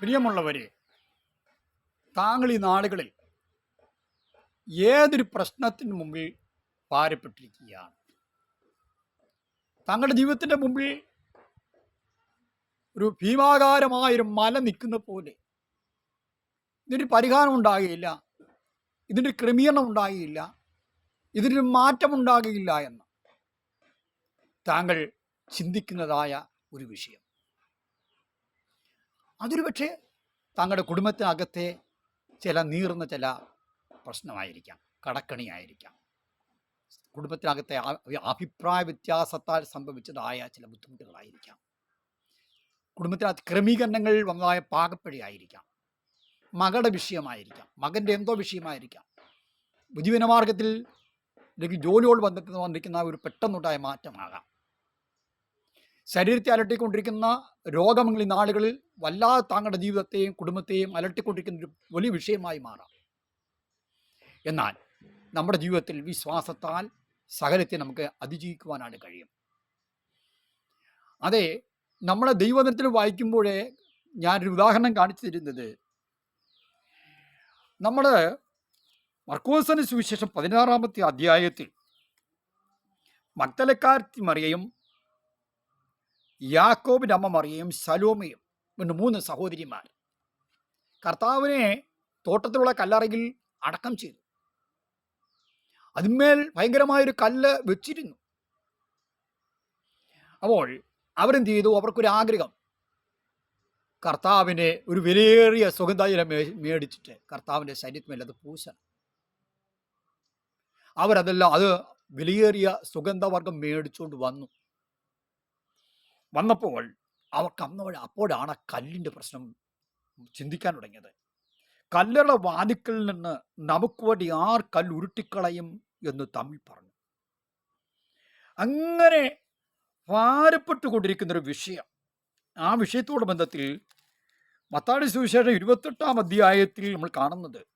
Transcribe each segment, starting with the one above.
പ്രിയമുള്ളവരെ താങ്കൾ ഈ നാളുകളിൽ ഏതൊരു പ്രശ്നത്തിന് മുമ്പിൽ പാരപ്പെട്ടിരിക്കുകയാണ് താങ്കളുടെ ജീവിതത്തിന്റെ മുമ്പിൽ ഒരു ഭീമാകാരമായൊരു മല നിൽക്കുന്ന പോലെ ഇതിന്റെ പരിഹാരം ഉണ്ടാകുകയില്ല ഇതിന്റെ ക്രമീകരണം ഉണ്ടാകുകയില്ല ഇതിനൊരു മാറ്റം ഉണ്ടാകുകയില്ല എന്ന് താങ്കൾ ചിന്തിക്കുന്നതായ ഒരു വിഷയം. അതൊരു പക്ഷേ താങ്കളുടെ കുടുംബത്തിനകത്തെ ചില നീറുന്ന ചില പ്രശ്നമായിരിക്കാം കടക്കണിയായിരിക്കാം. കുടുംബത്തിനകത്തെ അഭിപ്രായ വ്യത്യാസത്താൽ സംഭവിച്ചതായ ചില ബുദ്ധിമുട്ടുകളായിരിക്കാം. കുടുംബത്തിനകത്ത് ക്രമീകരണങ്ങൾ വന്നതായ പാകപ്പഴിയായിരിക്കാം. മകളുടെ വിഷയമായിരിക്കാം മകന്റെ എന്തോ വിഷയമായിരിക്കാം. ഉപജീവനമാർഗത്തിൽ അല്ലെങ്കിൽ ജോലിയോട് ബന്ധപ്പെട്ട് വന്നിരിക്കുന്ന ഒരു പെട്ടെന്നുണ്ടായ മാറ്റമാകാം. ശരീരത്തെ അലട്ടിക്കൊണ്ടിരിക്കുന്ന രോഗങ്ങൾ ഈ നാളുകളിൽ വല്ലാതെ താങ്കളുടെ ജീവിതത്തെയും കുടുംബത്തെയും അലട്ടിക്കൊണ്ടിരിക്കുന്ന ഒരു വലിയ വിഷയമായി മാറാം. എന്നാൽ നമ്മുടെ ജീവിതത്തിൽ വിശ്വാസത്താൽ സകലത്തെ നമുക്ക് അതിജീവിക്കുവാനാണ് കഴിയും. അതെ നമ്മളെ ദൈവദിനത്തിൽ വായിക്കുമ്പോഴേ ഞാനൊരു ഉദാഹരണം കാണിച്ചു തരുന്നത്. നമ്മൾ മർക്കോസന് സുവിശേഷം പതിനാറാമത്തെ അധ്യായത്തിൽ മക്തലക്കാർത്തി മറിയയും യാക്കോബിന്റെ അമ്മ മറിയയും സലോമയും പിന്നെ മൂന്ന് സഹോദരിമാർ. കർത്താവിനെ തോട്ടത്തിലുള്ള കല്ലറയിൽ അടക്കം ചെയ്തു. അതിന്മേൽ ഭയങ്കരമായൊരു കല്ല് വെച്ചിരുന്നു. അപ്പോൾ അവരെന്ത് ചെയ്തു? അവർക്കൊരു ആഗ്രഹം. കർത്താവിനെ ഒരു വിലയേറിയ സുഗന്ധജലം മേടിച്ചിട്ട് കർത്താവിന്റെ ശരീരത്തിന്മേൽ അത് പൂശണം. അവരതെല്ലാം അത് വിലയേറിയ സുഗന്ധവർഗം മേടിച്ചുകൊണ്ട് വന്നു. വന്നപ്പോൾ അവർക്ക് അന്നോട് അപ്പോഴാണ് കല്ലിന്റെ പ്രശ്നം ചിന്തിക്കാൻ തുടങ്ങിയത്. കല്ലറ വാതിക്കൽ നിന്ന് നമുക്ക് വേണ്ടി ആർ കല്ല് ഉരുട്ടിക്കളയും എന്ന് തമ്മിൽ പറഞ്ഞു. അങ്ങനെ ഭാരപ്പെട്ടുകൊണ്ടിരിക്കുന്ന ഒരു വിഷയം. ആ വിഷയത്തോട് ബന്ധത്തിൽ മത്താടി സുവിശേഷം ഇരുപത്തെട്ടാം അധ്യായത്തിൽ നമ്മൾ കാണുന്നത്.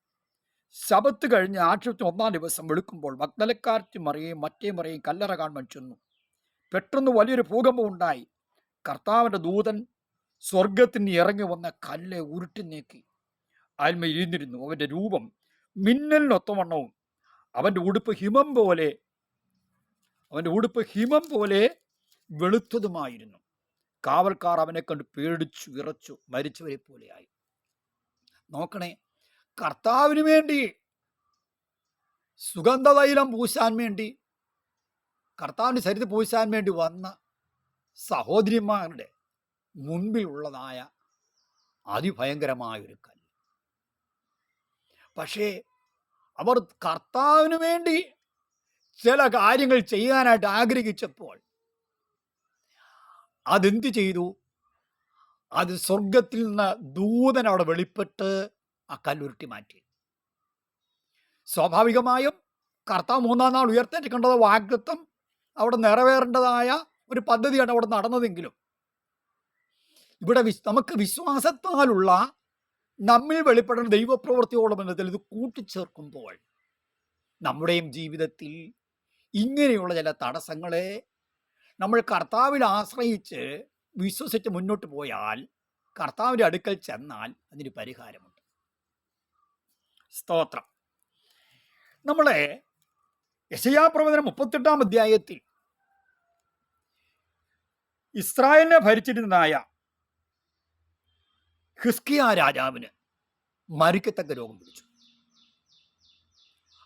ശബത്ത് കഴിഞ്ഞ് ആഴ്ചത്തി ഒന്നാം ദിവസം വെളുക്കുമ്പോൾ മഗ്ദലക്കാരത്തി മറിയും മറ്റേ മറിയും കല്ലറ കാണുവാൻ ചെന്നു. പെട്ടെന്ന് വലിയൊരു ഭൂകമ്പം ഉണ്ടായി. കർത്താവിന്റെ ദൂതൻ സ്വർഗത്തിന് ഇറങ്ങി വന്ന കല്ല് ഉരുട്ടി നീക്കി. ആൽമ ഇരുന്നിരുന്നു അവന്റെ രൂപം മിന്നലിനൊത്തവണ്ണവും. അവന്റെ ഉടുപ്പ് ഹിമം പോലെ അവന്റെ ഉടുപ്പ് ഹിമം പോലെ വെളുത്തതുമായിരുന്നു. കാവൽക്കാർ അവനെ കണ്ട് പേടിച്ചു വിറച്ചു മരിച്ചവരെ പോലെയായി. നോക്കണേ കർത്താവിന് വേണ്ടി സുഗന്ധതൈലം പൂശാൻ വേണ്ടി കർത്താവിന്റെ ശരീരം പൂശാൻ വേണ്ടി വന്ന സഹോദരിമാരുടെ മുൻപിലുള്ളതായ അതിഭയങ്കരമായ ഒരു കല്ല്. പക്ഷേ അവർ കർത്താവിന് വേണ്ടി ചില കാര്യങ്ങൾ ചെയ്യാനായിട്ട് ആഗ്രഹിച്ചപ്പോൾ അതെന്ത് ചെയ്തു? അത് സ്വർഗത്തിൽ നിന്ന് ദൂതൻ അവിടെ വെളിപ്പെട്ട് ആ കല്ലുരുട്ടി മാറ്റി. സ്വാഭാവികമായും കർത്താവ് മൂന്നാം നാൾ ഉയർത്തേറ്റ് കണ്ടത് വാഗ്ദത്വം അവിടെ നിറവേറേണ്ടതായ ഒരു പദ്ധതിയാണ് അവിടെ നടന്നതെങ്കിലും. ഇവിടെ വിശ് നമുക്ക് വിശ്വാസത്താലുള്ള നമ്മിൽ വെളിപ്പെടുന്ന ദൈവപ്രവൃത്തിയോട് ബന്ധത്തിൽ ഇത് കൂട്ടിച്ചേർക്കുമ്പോൾ നമ്മുടെയും ജീവിതത്തിൽ ഇങ്ങനെയുള്ള ചില തടസ്സങ്ങളെ നമ്മൾ കർത്താവിൽ ആശ്രയിച്ച് വിശ്വസിച്ച് മുന്നോട്ട് പോയാൽ കർത്താവിന്റെ അടുക്കൽ ചെന്നാൽ അതിന് പരിഹാരമുണ്ട്. സ്തോത്രം. നമ്മളെ യശയാപ്രവചനം മുപ്പത്തെട്ടാം അധ്യായത്തിൽ ഇസ്രായേലിനെ ഭരിച്ചിരുന്നതായ ഹിസ്കിയ രാജാവിന് മരിക്കത്തക്ക രോഗം പിടിച്ചു.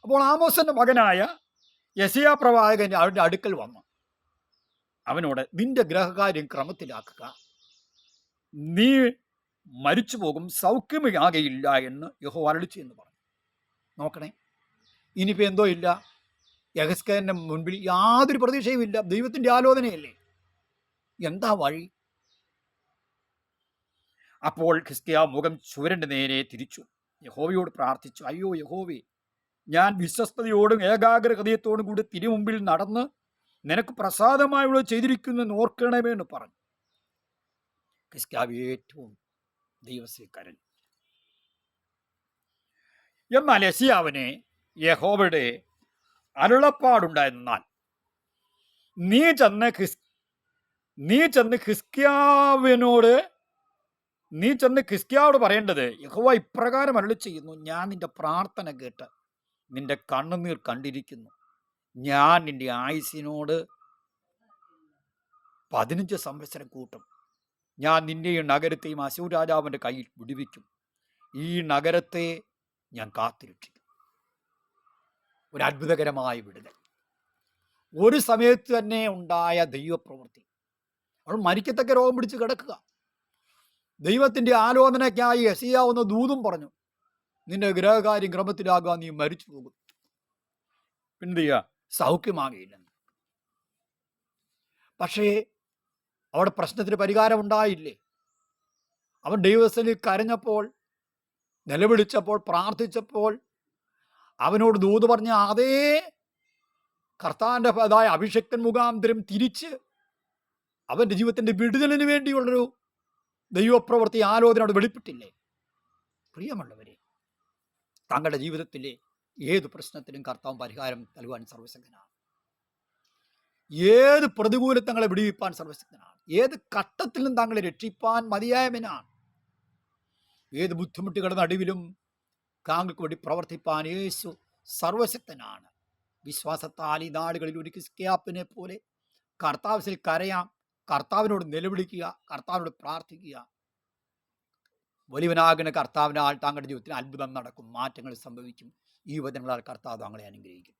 അപ്പോൾ ആമോസിന്റെ മകനായ യസിയ പ്രവാചകൻ അവരുടെ അടുക്കൽ വന്നു അവനോട് നിന്റെ ഗ്രഹകാര്യം ക്രമത്തിലാക്കുക. നീ മരിച്ചു പോകും സൗഖ്യമാകയില്ല എന്ന് യഹോ അരളിച്ചു എന്ന് പറഞ്ഞു. നോക്കണേ ഇനിയിപ്പോൾ എന്തോ ഇല്ല. യഹസ്കന്റെ മുൻപിൽ യാതൊരു പ്രതീക്ഷയും ഇല്ല ദൈവത്തിന്റെ ആലോചനയല്ലേ? എന്താ വഴി? അപ്പോൾ ക്രിസ്ത്യ മുഖം ചുവരന്റെ നേരെ തിരിച്ചു. യഹോവയോട് പ്രാർത്ഥിച്ചു. അയ്യോ യഹോവേ ഞാൻ വിശ്വസ്തയോടും ഏകാഗ്ര ഹൃദയത്തോടും കൂടി തിരുമുമ്പിൽ നടന്ന് നിനക്ക് പ്രസാദമായുള്ള ചെയ്തിരിക്കുന്നു ഓർക്കണമേ എന്ന് പറഞ്ഞു. ക്രിസ്ത്യാവ് ഏറ്റവും ദൈവസേ കരഞ്ഞു എന്നാൽ യസിയാവിനെ യഹോവയുടെ അരുളപ്പാടുണ്ടായിരുന്നാൽ നീ ചെന്ന് ഹിസ് നീ ചെന്ന് ഹിസ്കിയാവിനോട് നീ ചെന്ന് ഹിസ്കിയാവോട് പറയേണ്ടത് യഹോവ ഇപ്രകാരം അരുളി ചെയ്യുന്നു ഞാൻ നിന്റെ പ്രാർത്ഥന കേട്ട് നിന്റെ കണ്ണുനീർ കണ്ടിരിക്കുന്നു. ഞാൻ നിന്റെ ആയുസിനോട് പതിനഞ്ച് സംവത്സരം കൂട്ടും. ഞാൻ നിന്റെയും നഗരത്തെയും അശൂർ രാജാവിന്റെ കയ്യിൽ വിടുവിക്കും. ഈ നഗരത്തെ ഞാൻ കാത്തിരക്ഷിക്കും. ഒരു അത്ഭുതകരമായ വിടുതൽ. ഒരു സമയത്ത് തന്നെ ഉണ്ടായ ദൈവപ്രവൃത്തി. അവൾ മരിക്കത്തക്ക രോഗം പിടിച്ച് കിടക്കുക. ദൈവത്തിന്റെ ആലോചനയ്ക്കായി എസിയാവുന്ന ദൂതും പറഞ്ഞു നിന്റെ ഗ്രഹകാര്യം ക്രമത്തിലാകാൻ നീ മരിച്ചു പോകും പിന്നെ ചെയ്യുക സൗഖ്യമാകില്ല പക്ഷേ അവിടെ പ്രശ്നത്തിന് പരിഹാരം ഉണ്ടായില്ലേ? അവൻ ദൈവസ്ഥലിൽ കരഞ്ഞപ്പോൾ നിലവിളിച്ചപ്പോൾ പ്രാർത്ഥിച്ചപ്പോൾ അവനോട് ദൂത് പറഞ്ഞ അതേ കർത്താന്റെ അതായ അഭിഷക്തൻ മുഖാന്തരം തിരിച്ച് അവന്റെ ജീവിതത്തിന്റെ വിടുതലിന് വേണ്ടിയുള്ളൊരു ദൈവപ്രവൃത്തി അവിടെ വെളിപ്പെട്ടില്ലേ? പ്രിയമുള്ളവരെ താങ്കളുടെ ജീവിതത്തിലെ ഏത് പ്രശ്നത്തിനും കർത്താവ് പരിഹാരം നൽകുവാൻ സർവശക്തനാണ് ഏത് പ്രതികൂലത്തങ്ങളെ വിടിവിപ്പാൻ സർവശക്തനാണ് ഏത് ഘട്ടത്തിലും താങ്കളെ രക്ഷിപ്പാൻ മതിയായവനാണ് ഏത് ബുദ്ധിമുട്ടുകളുടെ നടുവിലും താങ്കൾക്ക് വേണ്ടി പ്രവർത്തിപ്പാൻ യേശു സർവശക്തനാണ് വിശ്വാസത്താൽ ഈ നാടുകളിൽ ഒരു ക്രിസ്ത്യാപ്പിനെ പോലെ കർത്താവിൽ കരയാം. കർത്താവിനോട് നിലവിളിക്കുക കർത്താവിനോട് പ്രാർത്ഥിക്കുക. വലിയവനാകുന്ന കർത്താവിനാൽ താങ്കളുടെ ജീവിതത്തിൽ അത്ഭുതം നടക്കും മാറ്റങ്ങൾ സംഭവിക്കും. ഈ വചനങ്ങളാൽ കർത്താവ് താങ്കളെ അനുഗ്രഹിക്കട്ടെ.